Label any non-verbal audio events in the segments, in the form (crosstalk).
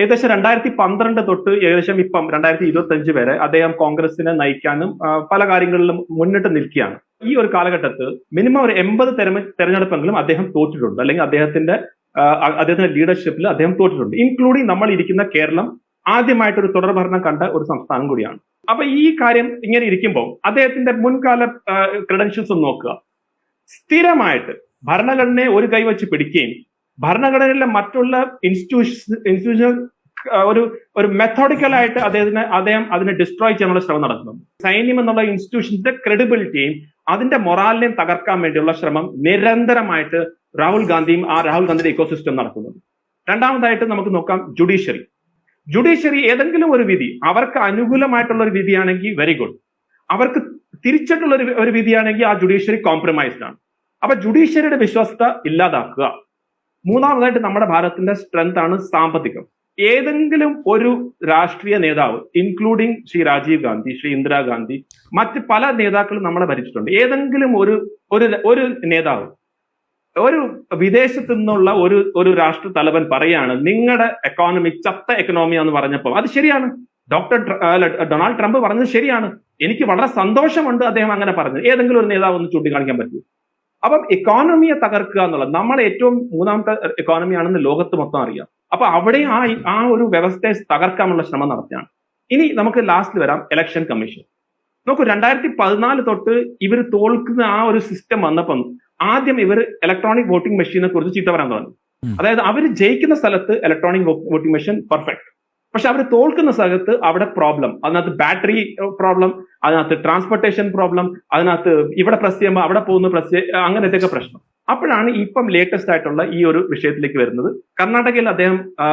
ഏകദേശം രണ്ടായിരത്തി പന്ത്രണ്ട് തൊട്ട് ഏകദേശം ഇപ്പം രണ്ടായിരത്തി ഇരുപത്തി അഞ്ച് വരെ അദ്ദേഹം കോൺഗ്രസിനെ നയിക്കാനും പല കാര്യങ്ങളിലും മുന്നിട്ട് നിൽക്കുകയാണ്. ഈ ഒരു കാലഘട്ടത്ത് മിനിമം ഒരു എൺപത് തെരഞ്ഞെടുപ്പെങ്കിലും അദ്ദേഹം തോറ്റിട്ടുണ്ട്. അല്ലെങ്കിൽ അദ്ദേഹത്തിന്റെ അദ്ദേഹത്തിന്റെ ലീഡർഷിപ്പിൽ അദ്ദേഹം തോറ്റിട്ടുണ്ട്. ഇൻക്ലൂഡിംഗ് നമ്മൾ ഇരിക്കുന്ന കേരളം ആദ്യമായിട്ട് ഒരു തുടർഭരണം കണ്ട ഒരു സംസ്ഥാനം കൂടിയാണ്. അപ്പൊ ഈ കാര്യം ഇങ്ങനെ ഇരിക്കുമ്പോൾ അദ്ദേഹത്തിന്റെ മുൻകാല ക്രെഡൻഷ്യൽസ് നോക്കുക. സ്ഥിരമായിട്ട് ഭരണഘടനയെ ഒരു കൈവച്ച് പിടിക്കുകയും ഭരണഘടനയിലെ മറ്റുള്ള ഇൻസ്റ്റിറ്റ്യൂഷൻ ഇൻസ്റ്റിറ്റ്യൂഷൻ ഒരു ഒരു മെത്തോഡിക്കൽ ആയിട്ട് അദ്ദേഹത്തിന് അദ്ദേഹം അതിനെ ഡിസ്ട്രോയ് ചെയ്യാനുള്ള ശ്രമം നടത്തുന്നു. സൈന്യം എന്നുള്ള ഇൻസ്റ്റിറ്റ്യൂഷന്റെ ക്രെഡിബിലിറ്റിയും അതിന്റെ മൊറാലിനെയും തകർക്കാൻ വേണ്ടിയുള്ള ശ്രമം നിരന്തരമായിട്ട് രാഹുൽ ഗാന്ധിയും ആ രാഹുൽ ഗാന്ധിയുടെ ഇക്കോസിസ്റ്റം നടക്കുന്നു രണ്ടാമതായിട്ട് നമുക്ക് നോക്കാം ജുഡീഷ്യറി ജുഡീഷ്യറി ഏതെങ്കിലും ഒരു വിധി അവർക്ക് അനുകൂലമായിട്ടുള്ള ഒരു വിധിയാണെങ്കിൽ വെരി ഗുഡ് അവർക്ക് തിരിച്ചിട്ടുള്ള ഒരു ഒരു വിധിയാണെങ്കിൽ ആ ജുഡീഷ്യറി കോംപ്രമൈസ്ഡ് ആണ്. അപ്പൊ ജുഡീഷ്യറിയുടെ വിശ്വാസത ഇല്ലാതാക്കുക. മൂന്നാമതായിട്ട് നമ്മുടെ ഭാരതത്തിന്റെ സ്ട്രെങ്ത് ആണ് സാമ്പത്തികം. ഏതെങ്കിലും ഒരു രാഷ്ട്രീയ നേതാവ് ഇൻക്ലൂഡിംഗ് ശ്രീ രാജീവ് ഗാന്ധി ശ്രീ ഇന്ദിരാഗാന്ധി മറ്റ് പല നേതാക്കളും നമ്മളെ ഭരിച്ചിട്ടുണ്ട്. ഏതെങ്കിലും ഒരു ഒരു ഒരു നേതാവ് ഒരു വിദേശത്തു നിന്നുള്ള ഒരു ഒരു രാഷ്ട്ര തലവൻ പറയാണ് നിങ്ങളുടെ എക്കോണമി ചത്ത എക്കണോമി എന്ന് പറഞ്ഞപ്പോൾ അത് ശരിയാണ്. ഡോക്ടർ ഡൊണാൾഡ് ട്രംപ് പറഞ്ഞത് ശരിയാണ്. എനിക്ക് വളരെ സന്തോഷമുണ്ട് അദ്ദേഹം അങ്ങനെ പറഞ്ഞത് ഏതെങ്കിലും ഒരു നേതാവ് ഒന്ന് ചൂണ്ടിക്കാണിക്കാൻ പറ്റുമോ? അപ്പം എക്കോണമിയെ തകർക്കുക എന്നുള്ളത് നമ്മളെ ഏറ്റവും മൂന്നാമത്തെ എക്കോണമി ആണെന്ന് ലോകത്ത് മൊത്തം അറിയാം. അപ്പൊ അവിടെ ആ ആ ഒരു വ്യവസ്ഥയെ തകർക്കാനുള്ള ശ്രമം നടത്തിയാണ് ഇനി നമുക്ക് ലാസ്റ്റ് വരാം ഇലക്ഷൻ കമ്മീഷൻ നോക്കൂ രണ്ടായിരത്തി പതിനാല് തൊട്ട് ഇവർ തോൽക്കുന്ന ആ ഒരു സിസ്റ്റം വന്നപ്പം ആദ്യം ഇവർ ഇലക്ട്രോണിക് വോട്ടിംഗ് മെഷീനെ കുറിച്ച് ചീത്ത പറയാൻ തുടങ്ങി. അതായത് അവർ ജയിക്കുന്ന സ്ഥലത്ത് ഇലക്ട്രോണിക് വോട്ടിംഗ് മെഷീൻ പെർഫെക്റ്റ് പക്ഷെ അവർ തോൽക്കുന്ന സ്ഥലത്ത് അവിടെ പ്രോബ്ലം അതിനകത്ത് ബാറ്ററി പ്രോബ്ലം അതിനകത്ത് ട്രാൻസ്പോർട്ടേഷൻ പ്രോബ്ലം അതിനകത്ത് ഇവിടെ പ്രസ് ചെയ്യുമ്പോൾ അവിടെ പോകുന്ന പ്രസ് അങ്ങനത്തെയൊക്കെ പ്രശ്നം. അപ്പോഴാണ് ഇപ്പം ലേറ്റസ്റ്റ് ആയിട്ടുള്ള ഈ ഒരു വിഷയത്തിലേക്ക് വരുന്നത്. കർണാടകയിൽ അദ്ദേഹം ആ,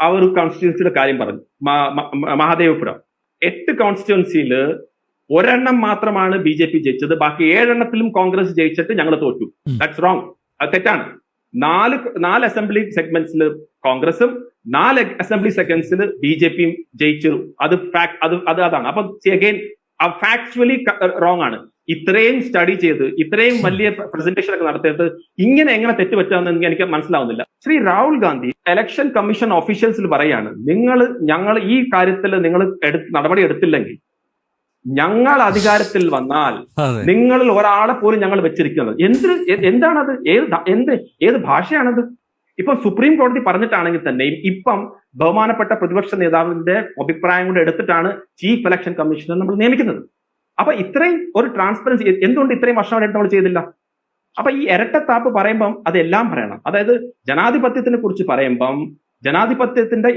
ഒരു കോൺസ്റ്റിറ്റ്യുവൻസിയുടെ കാര്യം പറഞ്ഞു. മഹാദേവപുരം. എട്ട് കോൺസ്റ്റിറ്റ്യുവൻസിയിൽ ഒരെണ്ണം മാത്രമാണ് ബി ജെ പി ജയിച്ചത്. ബാക്കി ഏഴെണ്ണത്തിലും കോൺഗ്രസ് ജയിച്ചിട്ട് ഞങ്ങൾ തോറ്റു. ദാറ്റ്സ് റോങ് അത് തെറ്റാണ്. നാല് നാല് അസംബ്ലി സെഗ്മെന്റ്സിൽ കോൺഗ്രസും നാല് അസംബ്ലി സെഗ്മെന്റ്സിൽ ബി ജെ പിയും ജയിച്ചു അത് ഫാക്ട് അത് അത് അതാണ്. അപ്പൊ അഗൈൻ ഫാക്ച്വലി റോങ് ആണ്. ഇത്രയും സ്റ്റഡി ചെയ്ത് ഇത്രയും വലിയ (laughs) പ്രസന്റേഷൻ ഒക്കെ നടത്തിയിട്ട് ഇങ്ങനെ എങ്ങനെ തെറ്റുപറ്റാമെന്ന് എനിക്ക് മനസ്സിലാവുന്നില്ല. ശ്രീ രാഹുൽ ഗാന്ധി എലക്ഷൻ കമ്മീഷൻ ഓഫീഷ്യൽസിൽ പറയാണ് നിങ്ങൾ ഞങ്ങൾ ഈ കാര്യത്തിൽ നിങ്ങൾ നടപടി എടുത്തില്ലെങ്കിൽ ഞങ്ങൾ അധികാരത്തിൽ വന്നാൽ നിങ്ങളിൽ ഒരാളെ പോലും ഞങ്ങൾ വെച്ചിരിക്കുന്നത്. എന്ത് എന്താണ് എന്താണത്? ഏത് എന്ത് ഏത് ഭാഷയാണത്? ഇപ്പം സുപ്രീം കോടതി പറഞ്ഞിട്ടാണെങ്കിൽ തന്നെയും ഇപ്പം ബഹുമാനപ്പെട്ട പ്രതിപക്ഷ നേതാവിന്റെ അഭിപ്രായം കൂടെ എടുത്തിട്ടാണ് ചീഫ് ഇലക്ഷൻ കമ്മീഷണർ നമ്മൾ നിയമിക്കുന്നത്. അപ്പൊ ഇത്രയും ഒരു ട്രാൻസ്പെറൻസി എന്തുകൊണ്ട് ഇത്രയും വർഷമായിട്ട് നമ്മൾ ചെയ്തില്ല? അപ്പൊ ഈ ഇരട്ടത്താപ്പ് പറയുമ്പം അതെല്ലാം പറയണം. അതായത് ജനാധിപത്യത്തിനെ കുറിച്ച് പറയുമ്പം ജനാധിപത്യത്തിന്റെ